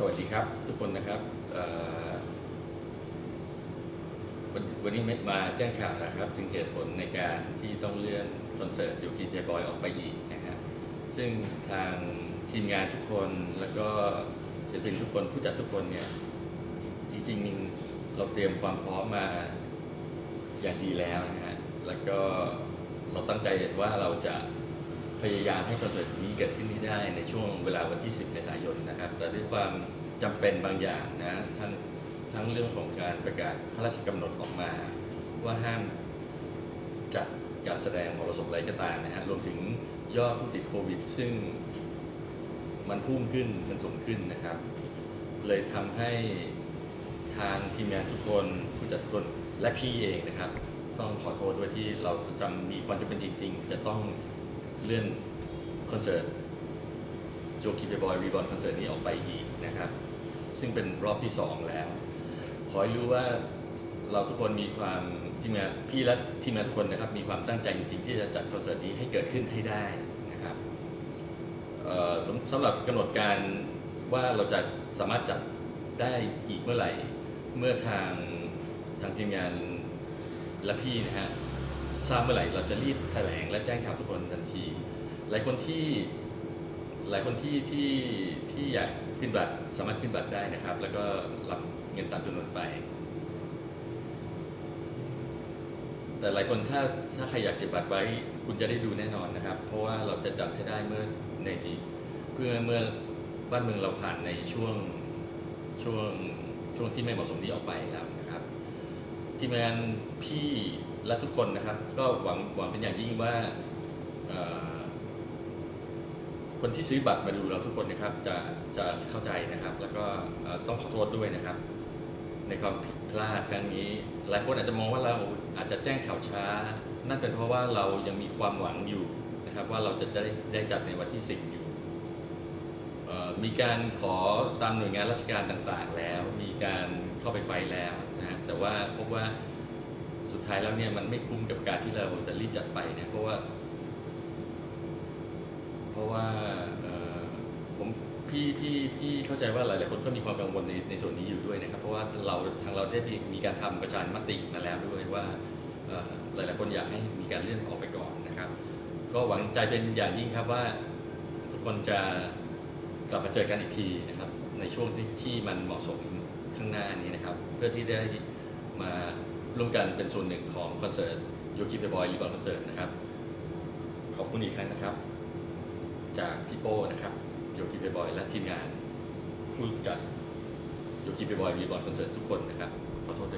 สวัสดีครับทุกคนนะครับวันนี้มาแจ้งข่าวนะครับ ถึงเหตุผลในการที่ต้องเลื่อนคอนเสิร์ตอยู่กินเจบอยออกไปอีกนะครับซึ่งทางทีมงานทุกคนแล้วก็ศิลปินทุกคนผู้จัดทุกคนเนี่ยจริงๆเราเตรียมความพร้อมมาอย่างดีแล้วนะฮะแล้วก็เราตั้งใจว่าเราจะ พยายามให้คอนเสิร์ตนี้เกิดขึ้นได้ในช่วงเวลาวันที่ 10 เมษายนนะครับ แต่ด้วยความจำเป็นบางอย่างนะทั้งทั้งเรื่องของการประกาศพระราชกำหนดออกมา ว่าห้ามจัดการแสดงมรสพอะไรก็ตามนะฮะรวมถึงยอดผู้ติดโควิด ซึ่งมันพุ่งขึ้นมันสูงขึ้นนะครับ เลยทำให้ทางทีมงานทุกคนผู้จัดทุกคนและพี่เองนะครับ ต้องขอโทษด้วยที่เราจำมีความจำเป็นจริง ๆ จะต้อง เลื่อนคอนเสิร์ตโจคิเดบอยรีบอ r คอนเสิร์ตนี้ออกไปอีกนะครับ ซึ่งเป็นรอบที่ 2 แล้ว ขอให้รู้ว่าเราทุกคนมีความทีมงานพี่และทีมงานทุกคนนะครับ มีความตั้งใจจริงๆที่จะจัดคอนเสิร์ตนี้ให้เกิดขึ้นให้ได้นะครับสำสำหรับกำหนดการว่าเราจะสามารถจัดได้อีกเมื่อไหร่ เมื่อทางทางทีมงานและพี่นะฮะ ทราบเมื่อไหร่เราจะรีบแถลงและแจ้งข่าวทุกคนทันที หลายคนที่หลายคนที่ที่ที่อยากขึ้นบัตรสามารถขึ้นบัตรได้นะครับ แล้วก็รับเงินตามจำนวนไป แต่หลายคนถ้าถ้าใครอยากเก็บบัตรไว้ คุณจะได้ดูแน่นอนนะครับ เพราะว่าเราจะจัดให้ได้เมื่อในเพื่อเมื่อบ้านเมืองเราผ่านในช่วงช่วงช่วงที่ไม่เหมาะสมนี้ออกไปแล้วนะครับ ทีมงานพี่และทุกคนนะครับ ก็หวังหวังเป็นอย่างยิ่งว่าคนที่ซื้อบัตรมาดูเราทุกคนนะครับ จะจะเข้าใจนะครับ แล้วก็ต้องขอโทษด้วยนะครับ ในความผิดพลาดครั้งนี้ หลายคนอาจจะมองว่าเราอาจจะแจ้งข่าวช้า นั่นเป็นเพราะว่าเรายังมีความหวังอยู่นะครับ ว่าเราจะได้ได้จัดในวันที่10อยู่มีการขอตามหน่วยงานราชการต่างๆ แล้ว มีการเข้าไปไฟแล้ว แต่ว่าพบว่าสุดท้ายแล้วเนี่ยมันไม่คุ้มกับการที่เราจะรีบจัดไปเนะเพราะว่า เพราะว่าผมพี่พี่พี่เข้าใจว่าหลายๆคนก็มีความกังวลในในส่วนนี้อยู่ด้วยนะครับ เพราะว่าเราทางเราได้มีการทำประชามติมาแล้วด้วยว่าหลายๆคนอยากให้มีการเลื่อนออกไปก่อนนะครับ ก็หวังใจเป็นอย่างยิ่งครับว่าทุกคนจะกลับมาเจอกันอีกทีนะครับ ในช่วงที่ที่มันเหมาะสมข้างหน้านี้นะครับ เพื่อที่ได้ มาร่วมกันเป็นส่วนหนึ่งของคอนเสิร์ตโยคิเดบอยรีบอร์คอนเสิร์ตนะครับ ขอบคุณอีกครั้งนะครับ จากพี่โป้นะครับโยคิเบบอยและทีมงานผู้จัดโยคิเบบอยรีบอร์คอนเสิร์ตทุกคนนะครับขอโทษด้วย